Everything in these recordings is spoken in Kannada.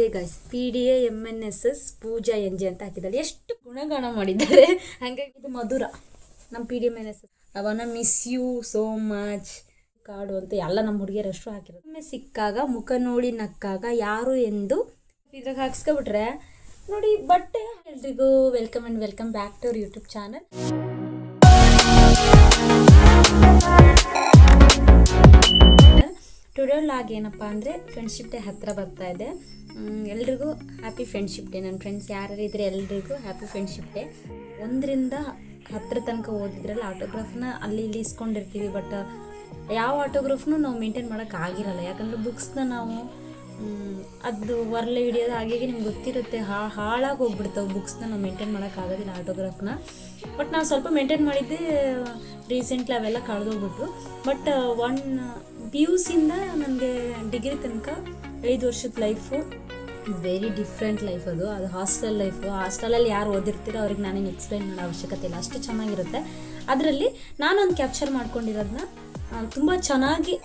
ಇದೆ guys P D M N S S Pooja N G ಅಂತ ಹಾಕಿದ್ದಾರೆ. ಎಷ್ಟು ಗುಣಗಾನ ಮಾಡಿದ್ದಾರೆ. ಹಾಗಾಗಿ ಇದು ಮಧುರ. ನಮ್ಮ P D M N S S ಅವನ ಮಿಸ್ ಯು ಸೋ ಮಚ್ ಕಾಡು ಅಂತ ಎಲ್ಲ ನಮ್ಮ ಹುಡುಗಿಯರಷ್ಟು ಹಾಕಿರೋದು. ಒಮ್ಮೆ ಸಿಕ್ಕಾಗ, ಮುಖ ನೋಡಿ ನಕ್ಕಾಗ ಯಾರು ಎಂದು ಇದ್ರಾಗ ಹಾಕ್ಸ್ಕೊಬಿಟ್ರೆ, ನೋಡಿ, ಬಟ್ಟೆ ಎಲ್ರಿಗೂ welcome and welcome back to our YouTube channel today log ಏನಪ್ಪ ಅಂದರೆ ಫ್ರೆಂಡ್ಶಿಪ್ ಡೇ ಹತ್ತಿರ ಬರ್ತಾ ಇದೆ. ಎಲ್ರಿಗೂ ಹ್ಯಾಪಿ ಫ್ರೆಂಡ್ಶಿಪ್ ಡೇ ನನ್ನ ಫ್ರೆಂಡ್ಸ್ ಯಾರು ಇದ್ರೆ ಎಲ್ರಿಗೂ ಹ್ಯಾಪಿ ಫ್ರೆಂಡ್ಶಿಪ್ ಡೇ ಒಂದರಿಂದ ಹತ್ತಿರ ತನಕ ಓದಿದ್ರಲ್ಲ ಆಟೋಗ್ರಾಫ್ನ ಅಲ್ಲಿ ಇಲ್ಲಿ ಇಸ್ಕೊಂಡಿರ್ತೀವಿ ಬಟ್ ಯಾವ ಆಟೋಗ್ರಾಫ್ನು ನಾವು ಮೇಂಟೈನ್ ಮಾಡೋಕೆ ಆಗಿರಲ್ಲ. ಯಾಕಂದರೆ ಬುಕ್ಸ್ನ ನಾವು ಅದು ಹೊರಲೆ ಹಿಡಿಯೋದು ಹಾಗೆ ನಿಮ್ಗೆ ಗೊತ್ತಿರುತ್ತೆ, ಹಾ, ಹಾಳಾಗಿ ಹೋಗ್ಬಿಡ್ತಾವೆ ಬುಕ್ಸ್ನ ನಾವು ಮೇಂಟೈನ್ ಮಾಡೋಕ್ಕಾಗೋದಿಲ್ಲ ಆಟೋಗ್ರಾಫ್ನ ಬಟ್ ನಾವು ಸ್ವಲ್ಪ ಮೇಂಟೈನ್ ಮಾಡಿದ್ದೆ ರೀಸೆಂಟ್ಲಿ ಅವೆಲ್ಲ ಕಳೆದೋಗ್ಬಿಟ್ಟು ಬಟ್ ಒನ್ ಪಿ ಯು ಸಿಯಿಂದ ನನಗೆ ಡಿಗ್ರಿ ತನಕ ಐದು ವರ್ಷದ ಲೈಫು ವೆರಿ ಡಿಫ್ರೆಂಟ್ ಲೈಫ್ ಅದು. ಅದು ಹಾಸ್ಟೆಲ್ ಲೈಫು ಹಾಸ್ಟೆಲಲ್ಲಿ ಯಾರು ಓದಿರ್ತೀರೋ ಅವ್ರಿಗೆ ನಾನೇನು ಎಕ್ಸ್ಪ್ಲೈನ್ ಮಾಡೋ ಅವಶ್ಯಕತೆ ಇಲ್ಲ. ಅಷ್ಟು ಚೆನ್ನಾಗಿರುತ್ತೆ. ಅದರಲ್ಲಿ ನಾನೊಂದು ಕ್ಯಾಪ್ಚರ್ ಮಾಡ್ಕೊಂಡಿರೋದನ್ನ ತುಂಬ ಚೆನ್ನಾಗಿ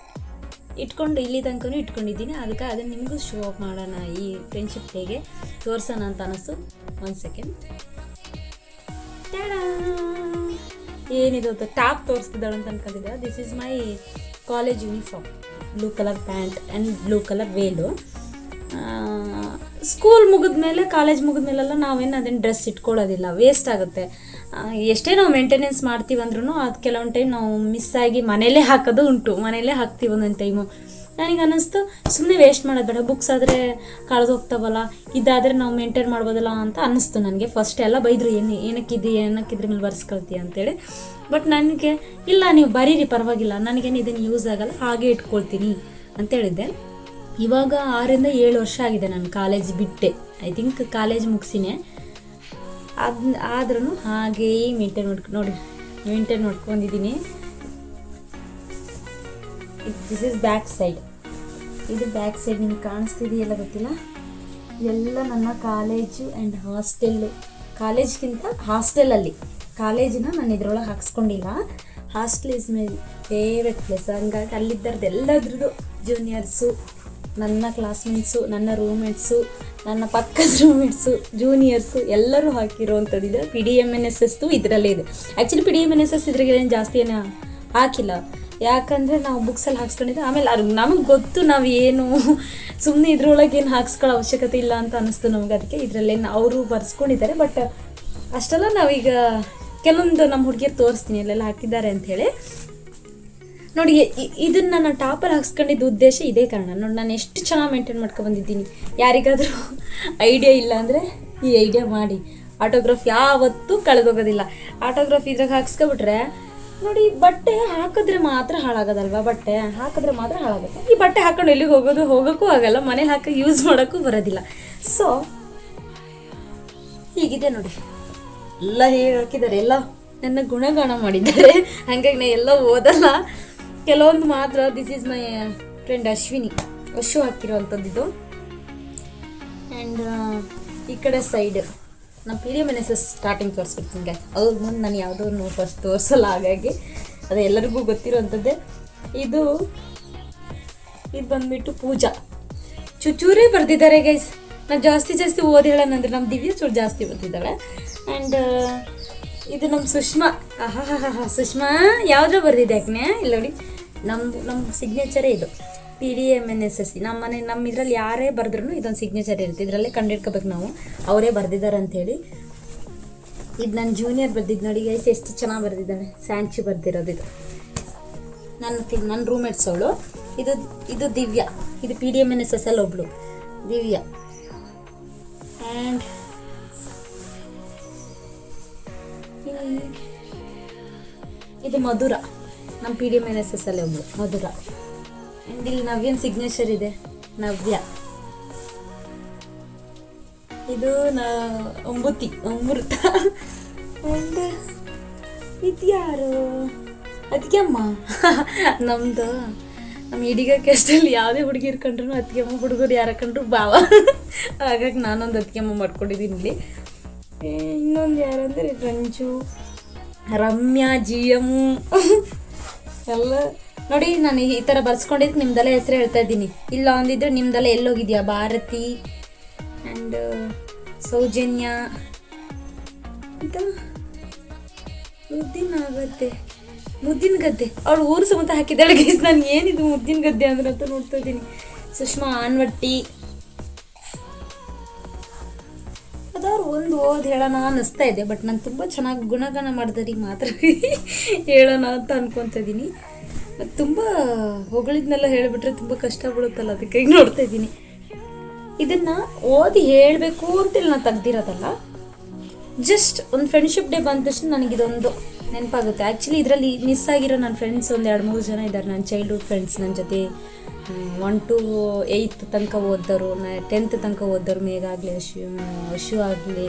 ಇಟ್ಕೊಂಡು ಇಲ್ಲಿ ತನಕನೂ ಇಟ್ಕೊಂಡಿದ್ದೀನಿ. ಅದಕ್ಕೆ ಅದನ್ನು ನಿಮಗೂ ಶೋ ಆಫ್ ಮಾಡೋಣ. ಈ ಫ್ರೆಂಡ್ಶಿಪ್ ಹೇಗೆ ತೋರಿಸೋಣ ಅಂತ ಅನಿಸ್ತು. ಒಂದು ಸೆಕೆಂಡ್ ಏನಿದು ಟಾಪ್ ತೋರಿಸ್ತಿದ್ದಾಳೆ ಅಂತ ಅನ್ಕೊಂಡಿದ್ದೆ this is my college uniform blue colour pant and blue colour veil school ಮುಗಿದ್ಮೇಲೆ ಕಾಲೇಜ್ ಮುಗಿದ್ಮೇಲೆಲ್ಲ ನಾವೇನು ಅದನ್ನು ಡ್ರೆಸ್ ಇಟ್ಕೊಳ್ಳೋದಿಲ್ಲ. ವೇಸ್ಟ್ ಆಗುತ್ತೆ. ಎಷ್ಟೇ ನಾವು ಮೇಂಟೆನೆನ್ಸ್ ಮಾಡ್ತೀವಿ ಅಂದ್ರೂ ಅದು ಕೆಲವೊಂದು ಟೈಮ್ ನಾವು ಮಿಸ್ ಆಗಿ ಮನೇಲೇ ಹಾಕೋದು ಉಂಟು. ಮನೇಲೇ ಹಾಕ್ತೀವಿ ಒಂದೊಂದು ಟೈಮು ನನಗೆ ಅನ್ನಿಸ್ತು ಸುಮ್ಮನೆ ವೇಸ್ಟ್ ಮಾಡೋದು ಬೇಡ. ಬುಕ್ಸ್ ಆದರೆ ಕಳೆದೋಗ್ತಾವಲ್ಲ ಇದಾದರೆ ನಾವು ಮೇಂಟೈನ್ ಮಾಡ್ಬೋದಲ್ಲ ಅಂತ ಅನ್ನಿಸ್ತು ನನಗೆ. ಫಸ್ಟ್ ಎಲ್ಲ ಬೈದರು, ಏನು ಏನಕ್ಕಿದ್ದು ಏನಕ್ಕಿದ್ರ ಮೇಲೆ ಬರ್ಸ್ಕೊಳ್ತೀಯ ಅಂತೇಳಿ. ಬಟ್ ನನಗೆ, ಇಲ್ಲ, ನೀವು ಬರೀರಿ, ಪರವಾಗಿಲ್ಲ. ನನಗೇನು ಇದನ್ನು ಯೂಸ್ ಆಗಲ್ಲ, ಹಾಗೆ ಇಟ್ಕೊಳ್ತೀನಿ ಅಂತ ಹೇಳಿದ್ದೆ ಇವಾಗ ಆರಿಂದ ಏಳು ವರ್ಷ ಆಗಿದೆ ನಾನು ಕಾಲೇಜ್ ಬಿಟ್ಟೆ. ಐ ಥಿಂಕ್ ಕಾಲೇಜ್ ಮುಗಿಸಿನೆ. ಅದು ಆದ್ರೂ ಹಾಗೇ ಮೇಂಟೈನ್ ನೋಡ್ಕೊ ನೋಡಿ ಮೇಂಟೈನ್ ಮಾಡ್ಕೊಂಡಿದ್ದೀನಿ ದಿಸ್ ಇಸ್ ಬ್ಯಾಕ್ ಸೈಡ್ ಇದು ಬ್ಯಾಕ್ ಸೈಡ್ ನಿಮ್ಗೆ ಕಾಣಿಸ್ತಿದೆಯಲ್ಲ ಗೊತ್ತಿಲ್ಲ? ಎಲ್ಲ ನನ್ನ ಕಾಲೇಜು ಆ್ಯಂಡ್ ಹಾಸ್ಟೆಲ್ಲು ಕಾಲೇಜ್ಗಿಂತ ಹಾಸ್ಟೆಲಲ್ಲಿ ಕಾಲೇಜಿನ ನಾನು ಇದ್ರೊಳಗೆ ಹಾಕ್ಸ್ಕೊಂಡಿಲ್ಲ. Hostel is my favourite place ಹಂಗಾಗಿ ಅಲ್ಲಿದ್ದರದ್ದು ಎಲ್ಲದ್ರದ್ದು ಜೂನಿಯರ್ಸು ನನ್ನ ಕ್ಲಾಸ್ಮೇಟ್ಸು ನನ್ನ ರೂಮ್ಮೇಟ್ಸು ನನ್ನ ಪಕ್ಕದ ರೂಮ್ಮೇಟ್ಸು ಜೂನಿಯರ್ಸು ಎಲ್ಲರೂ ಹಾಕಿರೋವಂಥದ್ದಿದೆ P D M N S ಎಸ್ದು ಇದರಲ್ಲೇ ಇದೆ. Actually P D M N S S ಇದ್ರಾಗೆ ಏನು ಜಾಸ್ತಿ ಏನು ಹಾಕಿಲ್ಲ. ಯಾಕಂದರೆ ನಾವು ಬುಕ್ಸಲ್ಲಿ ಹಾಕ್ಸ್ಕೊಂಡಿದ್ದೆ, ಆಮೇಲೆ ಅದು ನಮಗೆ ಗೊತ್ತು ನಾವು ಏನು ಸುಮ್ಮನೆ ಇದ್ರೊಳಗೆ ಏನು ಹಾಕ್ಸ್ಕೊಳ್ಳೋ ಅವಶ್ಯಕತೆ ಇಲ್ಲ ಅಂತ ಅನ್ನಿಸ್ತು ನಮ್ಗೆ. ಅದಕ್ಕೆ ಇದರಲ್ಲೇನು ಅವರು ಬರ್ಸ್ಕೊಂಡಿದ್ದಾರೆ. ಬಟ್ ಅಷ್ಟೆಲ್ಲ ನಾವೀಗ ಕೆಲವೊಂದು ನಮ್ಮ ಹುಡುಗಿಯರು ತೋರಿಸ್ತೀನಿ, ಅಲ್ಲೆಲ್ಲ ಹಾಕಿದ್ದಾರೆ ಅಂಥೇಳಿ. ನೋಡಿ ಇದನ್ನ ನಾನು ಟಾಪಲ್ಲಿ ಹಾಕ್ಸ್ಕೊಂಡಿದ್ದ ಉದ್ದೇಶ ಇದೇ ಕಾರಣ. ನೋಡಿ, ನಾನು ಎಷ್ಟು ಚೆನ್ನಾಗಿ ಮೇಂಟೈನ್ ಮಾಡ್ಕೊಂಡು ಬಂದಿದ್ದೀನಿ. ಯಾರಿಗಾದರೂ ಐಡಿಯಾ ಇಲ್ಲ ಅಂದರೆ ಈ ಐಡಿಯಾ ಮಾಡಿ. ಆಟೋಗ್ರಾಫ್ ಯಾವತ್ತೂ ಕಳೆದೋಗೋದಿಲ್ಲ. ಆಟೋಗ್ರಾಫ್ ಇದ್ರಾಗ ಹಾಕ್ಸ್ಕೊಬಿಟ್ರೆ, ನೋಡಿ, ಬಟ್ಟೆ ಹಾಕಿದ್ರೆ ಮಾತ್ರ ಹಾಳಾಗೋದಲ್ವಾ? ಬಟ್ಟೆ ಹಾಕಿದ್ರೆ ಮಾತ್ರ ಹಾಳಾಗುತ್ತೆ. ಈ ಬಟ್ಟೆ ಹಾಕೊಂಡು ಎಲ್ಲಿಗೆ ಹೋಗೋದು? ಹೋಗೋಕ್ಕೂ ಆಗಲ್ಲ. ಮನೆ ಹಾಕಿ ಯೂಸ್ ಮಾಡೋಕ್ಕೂ ಬರೋದಿಲ್ಲ. ಸೊ ಹೀಗಿದೆ ನೋಡಿ. ಎಲ್ಲ ಹೇಗೆ ಹಾಕಿದ್ದಾರೆ. ಎಲ್ಲ ನನ್ನ ಗುಣಗಾನ ಮಾಡಿದ್ದಾರೆ. ಹಾಗಾಗಿ ನಾ ಎಲ್ಲ ಓದಲ್ಲ. ಕೆಲವೊಂದು ಮಾತ್ರ this is my friend Ashwini. Ashu ಇದು ಆ್ಯಂಡ್ ಈ ಕಡೆ ಸೈಡ್ ನಮ್ಮ P D M S starting ತೋರಿಸ್ಬಿಡ್ತೀನಿ ಅವ್ರ ಮುಂದೆ ನಾನು ಯಾವುದೋ ಫಸ್ಟ್ ತೋರಿಸಲ್ಲ ಹಾಗಾಗಿ. ಅದು ಎಲ್ಲರಿಗೂ ಗೊತ್ತಿರೋವಂಥದ್ದೇ ಇದು ಇದು ಬಂದುಬಿಟ್ಟು ಪೂಜಾ. ಚುಚೂರೇ ಬರೆದಿದ್ದಾರೆ ಗೈಸ್ ನಾನು ಜಾಸ್ತಿ ಜಾಸ್ತಿ ಓದಿ ಹೇಳೋಣಂದ್ರೆ ನಮ್ಮ ದಿವ್ಯ ಚೂರು ಜಾಸ್ತಿ ಬರ್ತಿದ್ದಾಳೆ ಆ್ಯಂಡ್ ಇದು ನಮ್ಮ ಸುಷ್ಮಾ. ಆಹಾ ಸುಷ್ಮಾ, ಯಾವುದ್ರ ಬರೆದಿದ್ದೆ ಯಾಕೆ ಇಲ್ಲ ನೋಡಿ ನಮ್ಮ ನಮ್ಮ ಸಿಗ್ನೇಚರೇ ಇದು. P D M N S S ನಮ್ಮ ಮನೆ ನಮ್ಮ ಇದರಲ್ಲಿ ಯಾರೇ ಬರೆದ್ರು ಇದೊಂದು ಸಿಗ್ನೇಚರ್ ಇರುತ್ತೆ. ಇದರಲ್ಲೇ ಕಂಡಿಡ್ಕೋಬೇಕು ನಾವು. ಅವರೇ ಬರೆದಿದ್ದಾರೆ ಅಂಥೇಳಿ ಇದು ನನ್ನ ಜೂನಿಯರ್ ಬರ್ದಿದ್ದು ನೋಡಿ ಗೈಸ್ ಎಷ್ಟು ಚೆನ್ನಾಗಿ ಬರೆದಿದ್ದಾನೆ. ಸ್ಯಾಂಚಿ ಬರೆದಿರೋದು ಇದು. ನನ್ನ ನನ್ನ ರೂಮ್ಮೇಟ್ಸ್ ಅವಳು. ಇದು ಇದು ದಿವ್ಯಾ. ಇದು P D M N S S ಅಲ್ಲಿ ಒಬ್ಳು. ದಿವ್ಯಾ. ಆ್ಯಂಡ್ ಇದು ಮಧುರ. ನಮ್ಮ P D M N S S ಅಲ್ಲಿ ಒಬ್ಬರು ಮಧುರ. ಆ್ಯಂಡ್ ಇಲ್ಲಿ ನವ್ಯನ್ ಸಿಗ್ನೇಚರ್ ಇದೆ, ನವ್ಯ. ಇದು ನ ಅಂಬುತಿ ಅಮೃತ. ಒಂದು ಇದ್ಯಾರು ಅದಕ್ಕೆ ಅಮ್ಮ. ನಮ್ದು ನಮ್ಮ ಇಡೀಗ ಕೆಸ್ಟಲ್ಲಿ ಯಾವುದೇ ಹುಡುಗಿ ಇರ್ಕೊಂಡ್ರು ಅದಕ್ಕೆ ಅಮ್ಮ, ಹುಡುಗರು ಯಾರ ಕಂಡ್ರು ಭಾವ. ಹಾಗಾಗಿ ನಾನೊಂದು ಅದಕ್ಕೆ ಮಾಡ್ಕೊಂಡಿದ್ದೀನಿ ಇಲ್ಲಿ. ಇನ್ನೊಂದು ಯಾರಂದ್ರೆ ರಂಜು, ರಮ್ಯಾ ಜಿ ಎಂ ಎಲ್ಲ. ನೋಡಿ, ನಾನು ಈ ಥರ ಬರ್ಸ್ಕೊಂಡಿದ್ದು ನಿಮ್ದೆಲ್ಲ ಹೆಸರು ಹೇಳ್ತಾ ಇದ್ದೀನಿ. ಇಲ್ಲ ಒಂದಿದ್ರೆ ನಿಮ್ದೆಲ್ಲ ಎಲ್ಲೋಗಿದ್ಯಾ? ಭಾರತಿ ಆ್ಯಂಡ್ ಸೌಜನ್ಯ. ಅಂತ ಮುದ್ದಿನ ಗದ್ದೆ. ಮುದ್ದಿನ ಗದ್ದೆ. ಅವಳು ಊರು ಸಮೇತ ಹಾಕಿದ್ದಾಳೆ ಗೀಸ್ ನಾನು ಏನಿದು ಮುದ್ದಿನ ಗದ್ದೆ ಅಂದ್ರೆ ಅಂತ ನೋಡ್ತಾ ಇದ್ದೀನಿ. ಸುಷ್ಮಾ ಆನ್ವಟ್ಟಿ. ಒಂದು ಓದ್ ಹೇಳೋಣ ಅನ್ನಿಸ್ತಾ ಇದೆ ಬಟ್ ನಾನು ತುಂಬ ಚೆನ್ನಾಗಿ ಗುಣಗಾನ ಮಾಡಿದ್ರಿ ಮಾತ್ರ ಹೇಳೋಣ ಅಂತ ಅನ್ಕೊತಾ ಇದ್ದೀನಿ ತುಂಬ ಹೊಗಳಿದ್ನೆಲ್ಲ ಹೇಳಿಬಿಟ್ರೆ ತುಂಬ ಕಷ್ಟ ಬೀಳುತ್ತಲ್ಲ, ಅದಕ್ಕೆ ನೋಡ್ತಾ ಇದ್ದೀನಿ ಇದನ್ನು ಓದಿ ಹೇಳಬೇಕು ಅಂತೇಳಿ ನಾನು ತೆಗ್ದಿರೋದಲ್ಲ ಜಸ್ಟ್ ಒಂದು ಫ್ರೆಂಡ್ಶಿಪ್ ಡೇ ಬಂದ ತಕ್ಷಣ ನನಗಿದೊಂದು ನೆನಪಾಗುತ್ತೆ. ಆ್ಯಕ್ಚುಲಿ ಇದರಲ್ಲಿ ಮಿಸ್ ಆಗಿರೋ ನನ್ನ ಫ್ರೆಂಡ್ಸ್ ಒಂದು ಎರಡು ಮೂರು ಜನ ಇದ್ದಾರೆ ನನ್ನ ಚೈಲ್ಡ್ಹುಡ್ ಫ್ರೆಂಡ್ಸ್ ನನ್ನ ಜೊತೆ. ಒನ್ ಟು ಏಯ್ತ್ ತನಕ ಓದ್ದವರು ಟೆಂತ್ ತನಕ ಓದ್ದವರು ಮೇಘ ಆಗಲಿ ಅಶು ಅಶು ಆಗಲಿ,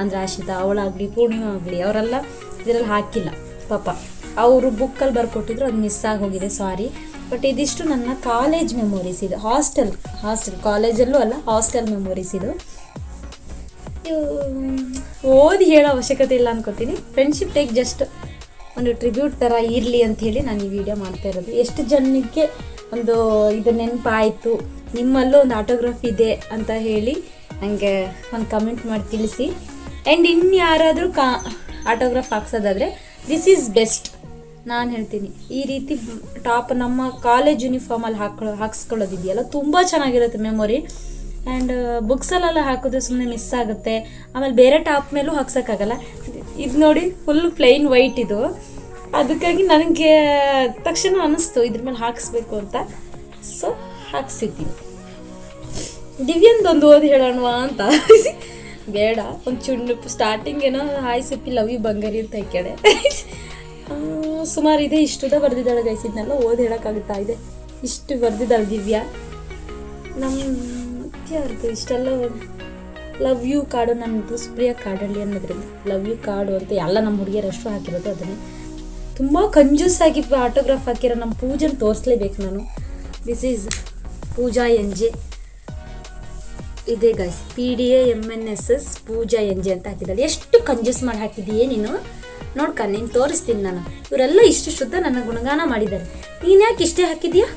ಅಂದರೆ ಆಶಿತಾ ಅವಳಾಗಲಿ ಪೂರ್ಣಿಮಾ ಆಗಲಿ, ಅವರೆಲ್ಲ ಇದರಲ್ಲಿ ಹಾಕಿಲ್ಲ, ಪಾಪ. ಅವರು ಬುಕ್ಕಲ್ಲಿ ಬರ್ಕೊಟ್ಟಿದ್ರು, ಅದು ಮಿಸ್ ಆಗಿ ಹೋಗಿದೆ ಸಾರಿ ಬಟ್ ಇದಿಷ್ಟು ನನ್ನ ಕಾಲೇಜ್ ಮೆಮೊರೀಸ್ ಇದು. ಹಾಸ್ಟೆಲ್ ಹಾಸ್ಟೆಲ್ ಕಾಲೇಜಲ್ಲೂ ಅಲ್ಲ ಹಾಸ್ಟೆಲ್ ಮೆಮೊರೀಸ್ ಇದು. ಓದಿ ಹೇಳೋ ಅವಶ್ಯಕತೆ ಇಲ್ಲ ಅನ್ಕೋತೀನಿ. ಫ್ರೆಂಡ್ಶಿಪ್ ಟೇಕ್ ಜಸ್ಟ್ ಒಂದು ಟ್ರಿಬ್ಯೂಟ್ ಥರ ಇರಲಿ ಅಂತ ಹೇಳಿ ನಾನು ಈ ವಿಡಿಯೋ ಮಾಡ್ತಾ ಇರೋದು. ಎಷ್ಟು ಜನಕ್ಕೆ ಒಂದು ಇದು ನೆನಪಾಯಿತು. ನಿಮ್ಮಲ್ಲೂ ಒಂದು ಆಟೋಗ್ರಾಫ್ ಇದೆ ಅಂತ ಹೇಳಿ ನನಗೆ ಒಂದು ಕಮೆಂಟ್ ಮಾಡಿ ತಿಳಿಸಿ. ಆ್ಯಂಡ್ ಇನ್ನು ಯಾರಾದರೂ ಕಾ ಆಟೋಗ್ರಾಫ್ ಹಾಕ್ಸೋದಾದರೆ ದಿಸ್ ಈಸ್ ಬೆಸ್ಟ್ ನಾನು ಹೇಳ್ತೀನಿ, ಈ ರೀತಿ ಟಾಪ್ ನಮ್ಮ ಕಾಲೇಜ್ ಯೂನಿಫಾರ್ಮಲ್ಲಿ ಹಾಕೊಳ್ಳೋ ಹಾಕ್ಸ್ಕೊಳ್ಳೋದಿದೆಯಲ್ಲ, ತುಂಬ ಚೆನ್ನಾಗಿರುತ್ತೆ ಮೆಮೊರಿ ಆ್ಯಂಡ್ ಬುಕ್ಸಲ್ಲೆಲ್ಲ ಹಾಕಿದ್ರೆ ಸುಮ್ಮನೆ ಮಿಸ್ ಆಗುತ್ತೆ. ಆಮೇಲೆ ಬೇರೆ ಟಾಪ್ ಮೇಲೂ ಹಾಕ್ಸೋಕ್ಕಾಗಲ್ಲ. ಇದು ನೋಡಿ ಫುಲ್ ಪ್ಲೈನ್ ವೈಟ್ ಇದು. ಅದಕ್ಕಾಗಿ ನನಗೆ ತಕ್ಷಣ ಅನ್ನಿಸ್ತು, ಇದ್ರ ಮೇಲೆ ಹಾಕಿಸ್ಬೇಕು ಅಂತ. ಸೊ ಹಾಕ್ಸಿದ್ದೀನಿ. ದಿವ್ಯಂದೊಂದು ಓದಿ ಹೇಳೋಣವಾ ಅಂತ ಬೇಡ, ಒಂದು ಚುಂಡು ಸ್ಟಾರ್ಟಿಂಗ್ ಏನೋ ಹಾಯ್ ಸಿಪ್ಪಿ ಲವ್ ಯು ಬಂಗಾರಿ ಅಂತ ಹಾಕ್ಯಾಡೆ ಸುಮಾರು ಇದೆ, ಇಷ್ಟುದ ಬರ್ದಿದ್ದಾಳೆ ಗೈಸ್ ಓದಿ ಹೇಳೋಕ್ಕಾಗುತ್ತಾ ಇದೆ. ಇಷ್ಟು ಬರ್ದಿದ್ದಾಳೆ ದಿವ್ಯಾ. ನಮ್ಮ ಯಾರ್ದು ಇಷ್ಟೆಲ್ಲ ಲವ್ ಯು ಕಾರ್ಡು ನನ್ನದು ಸುಪ್ರಿಯ ಕಾಡಲ್ಲಿ ಅನ್ನೋದ್ರಿಂದ. ಲವ್ ಯು ಕಾಡು ಅಂತ ಎಲ್ಲ ನಮ್ಮ ಹುಡುಗಿಯರಷ್ಟು ಹಾಕಿರೋದು ಅದನ್ನು. ತುಂಬ ಆಗಿ ಆಟೋಗ್ರಾಫ್ ಹಾಕಿರೋ ನಮ್ಮ ಪೂಜೆನ ತೋರಿಸ್ಲೇಬೇಕು ನಾನು. This is Pooja N J. ಇದೆ guys P D A M N S S Pooja N J ಅಂತ ಹಾಕಿದ್ದಾಳೆ ಎಷ್ಟು ಕಂಜೂಸ್ ಮಾಡಿ ಹಾಕಿದೀಯೇ ನೀನು? ನೋಡ್ಕ, ನೀನು ತೋರಿಸ್ತೀನಿ ನಾನು. ಇವರೆಲ್ಲ ಇಷ್ಟು ಶುದ್ಧ ನನ್ನ ಗುಣಗಾನ ಮಾಡಿದ್ದಾರೆ. ನೀನು ಯಾಕೆ ಇಷ್ಟೇ ಹಾಕಿದೀಯಾ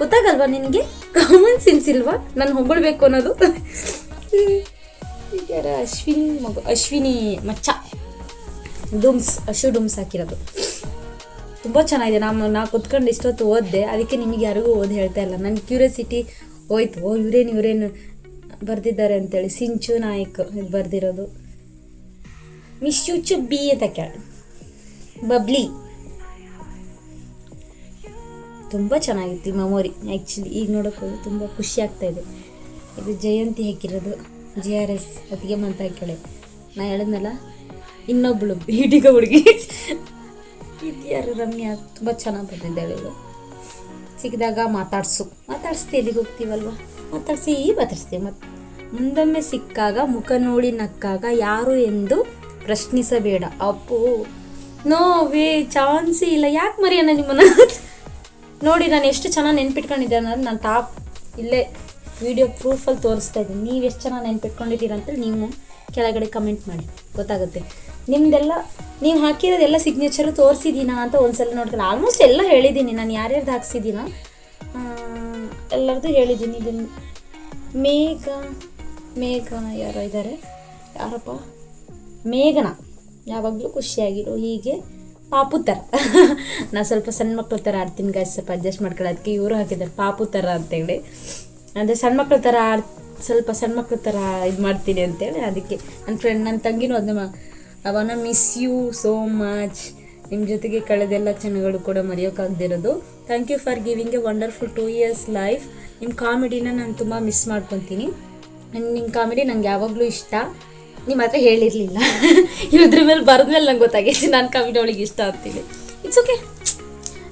ಗೊತ್ತಾಗಲ್ವಾ ನಿನಗೆ? ಕಾಮನ್ ಸೆನ್ಸ್ ಇಲ್ವಾ? ನಾನು ಹೊಗಳ್ಬೇಕು ಅನ್ನೋದು. ಯಾರ ಅಶ್ವಿನಿ ಮಗು, ಅಶ್ವಿನಿ ಮಚ್ಚ. ಡುಮ್ಸ್, ಅಶು ಡುಮ್ಸ್ ಹಾಕಿರೋದು. ತುಂಬ ಚೆನ್ನಾಗಿದೆ. ನಾನು ನಾ ಕುತ್ಕೊಂಡು ಇಷ್ಟೊತ್ತು ಓದಿದೆ. ಅದಕ್ಕೆ ನಿಮಗೆ ಯಾರಿಗೂ ಓದಿ ಹೇಳ್ತಾ ಇಲ್ಲ. ನನ್ನ ಕ್ಯೂರಿಯಾಸಿಟಿ ಹೋಯ್ತು. ಓ, ಇವರೇನು ಇವರೇನು ಬರೆದಿದ್ದಾರೆ ಅಂತೇಳಿ. ಸಿಂಚು ನಾಯಕ್ ಇದು ಬರೆದಿರೋದು ಮಿಸ್ ಚುಚ್ಚು ಬಿ ಅಂತ ಕೇಳಿ ಬಬ್ಲಿ. ತುಂಬ ಚೆನ್ನಾಗಿತ್ತು ಈ ಮೆಮೊರಿ ಆ್ಯಕ್ಚುಲಿ ಈಗ ನೋಡೋಕೆ ಹೋಗಿ ತುಂಬ ಖುಷಿ ಆಗ್ತಾ ಇದೆ. ಜಯಂತಿ ಹಾಕಿರೋದು. ಜಿ ಆರ್ ಎಸ್ ಅತಿಗೆ ಮಂತ ಕೇಳಿ. ನಾ ಹೇಳಿದ್ನಲ್ಲ ಇನ್ನೊಬ್ಬಳು ಹಿಡಿಗ ಹುಡುಗಿ. ಇದು ಯಾರು ರಮ್ಯಾ ತುಂಬ ಚೆನ್ನಾಗಿ ಬಂದಿದ್ದಾಳೆ ಇವಳು. ಸಿಕ್ಕಿದಾಗ ಮಾತಾಡ್ಸು. ಮಾತಾಡಿಸ್ತಿ, ಎಲ್ಲಿಗೆ ಹೋಗ್ತೀವಲ್ವ? ಮಾತಾಡಿಸಿ, ಮಾತಾಡಿಸ್ತೀವಿ. ಮತ್ತು ಮುಂದೊಮ್ಮೆ ಸಿಕ್ಕಾಗ ಮುಖ ನೋಡಿ ನಕ್ಕಾಗ ಯಾರು ಎಂದು ಪ್ರಶ್ನಿಸಬೇಡ. ಅಪ್ಪು, ನೋ ವೇ, ಚಾನ್ಸೇ ಇಲ್ಲ. ಯಾಕೆ ಮರೆಯೋಣ ನಿಮ್ಮನ್ನು? ನೋಡಿ, ನಾನು ಎಷ್ಟು ಚೆನ್ನಾಗಿ ನೆನ್ಪಿಟ್ಕೊಂಡಿದ್ದೆ ಅನ್ನೋದು ನಾನು ಟಾಪ್ ಇಲ್ಲೇ ವಿಡಿಯೋ ಪ್ರೂಫಲ್ಲಿ ತೋರಿಸ್ತಾ ಇದ್ದೀನಿ. ನೀವು ಎಷ್ಟು ಚೆನ್ನಾಗಿ ನೆನ್ಪಿಟ್ಕೊಂಡಿದ್ದೀರ ಅಂತೇಳಿ ನೀವು ಕೆಳಗಡೆ ಕಮೆಂಟ್ ಮಾಡಿ. ಗೊತ್ತಾಗುತ್ತೆ. ನಿಮ್ಮದೆಲ್ಲ ನೀವು ಹಾಕಿರೋದೆಲ್ಲ ಸಿಗ್ನೇಚರು ತೋರಿಸಿದ್ದೀನಾ ಅಂತ ಒಂದ್ಸಲ ನೋಡ್ಕೊಂಡು ಆಲ್ಮೋಸ್ಟ್ ಎಲ್ಲ ಹೇಳಿದ್ದೀನಿ ನಾನು ಯಾರ್ಯಾರ್ದು ಹಾಕ್ಸಿದ್ದೀನ ಎಲ್ಲರದ್ದು ಹೇಳಿದ್ದೀನಿ ಇದನ್ನು ಮೇಘ ಮೇಘ ಯಾರೋ ಇದ್ದಾರೆ ಯಾರಪ್ಪ? ಮೇಘನ. ಯಾವಾಗಲೂ ಖುಷಿಯಾಗಿರು. ಹೀಗೆ ಪಾಪು ಥರ ನಾನು ಸ್ವಲ್ಪ ಸಣ್ಣ ಮಕ್ಕಳ ಥರ ಆಡ್ತೀನಿ ಗಾಯ್ಸ್ ಸ್ವಲ್ಪ ಅಡ್ಜಸ್ಟ್ ಮಾಡ್ಕೊಳ್ಳೋದಕ್ಕೆ ಇವರು ಹಾಕಿದ್ದಾರೆ ಪಾಪು ಥರ ಅಂತೇಳಿ ಅಂದರೆ ಸಣ್ಣ ಮಕ್ಳ ಥರ ಆಡ್, ಸ್ವಲ್ಪ ಸಣ್ಣ ಮಕ್ಳ ಥರ ಇದು ಮಾಡ್ತೀನಿ ಅಂತೇಳಿ ಅದಕ್ಕೆ ನನ್ನ ಫ್ರೆಂಡ್ ನನ್ನ ತಂಗಿನೂ ಅದನ್ನ ಅವನ ಮಿಸ್ ಯು ಸೋ ಮಚ್ ನಿಮ್ಮ ಜೊತೆಗೆ ಕಳೆದೆಲ್ಲ ಕ್ಷಣಗಳು ಕೂಡ ಮರೆಯೋಕ್ಕಾಗದಿರೋದು thank you for giving a wonderful two years life ನಿಮ್ಮ ಕಾಮಿಡಿನ ನಾನು ತುಂಬ ಮಿಸ್ ಮಾಡ್ಕೊತೀನಿ. ನಿಮ್ಮ ಕಾಮಿಡಿ ನಂಗೆ ಯಾವಾಗಲೂ ಇಷ್ಟ. ನಿಮ್ಮ ಹತ್ರ ಹೇಳಿರಲಿಲ್ಲ. ಇದ್ರ ಮೇಲೆ ಬರೆದ್ಮೇಲೆ ನಂಗೆ ಗೊತ್ತಾಗೈತಿ ನಾನು ಕಾಮಿಡಿ ಅವಳಿಗೆ ಇಷ್ಟ ಆಗ್ತೀನಿ. ಇಟ್ಸ್ ಓಕೆ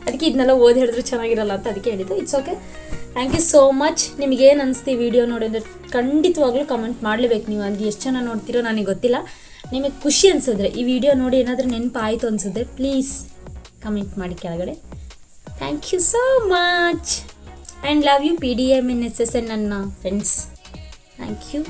ಅದಕ್ಕೆ ಇದನ್ನೆಲ್ಲ ಓದಿ ಹೇಳಿದ್ರು ಚೆನ್ನಾಗಿರಲ್ಲ ಅಂತ ಅದಕ್ಕೆ ಹೇಳಿದ್ದು. It's okay thank you so much ನಿಮಗೇನು ಅನಿಸ್ತೀವಿ ಅನಿಸ್ತು ಈ ವಿಡಿಯೋ ನೋಡಿದ್ರೆ ಖಂಡಿತವಾಗ್ಲೂ ಕಮೆಂಟ್ ಮಾಡಲೇಬೇಕು ನೀವು. ಅದು ಎಷ್ಟು ಜನ ನೋಡ್ತೀರೋ ನನಗೆ ಗೊತ್ತಿಲ್ಲ. ನಿಮಗೆ ಖುಷಿ ಅನಿಸಿದ್ರೆ ಈ ವಿಡಿಯೋ ನೋಡಿ ಏನಾದರೂ ನೆನಪಾಯಿತು ಅನಿಸಿದ್ರೆ ಪ್ಲೀಸ್ ಕಮೆಂಟ್ ಮಾಡಿ ಕೆಳಗಡೆ. Thank you so much and love you P D M N S S N ನನ್ನ ಫ್ರೆಂಡ್ಸ್ ಥ್ಯಾಂಕ್ ಯು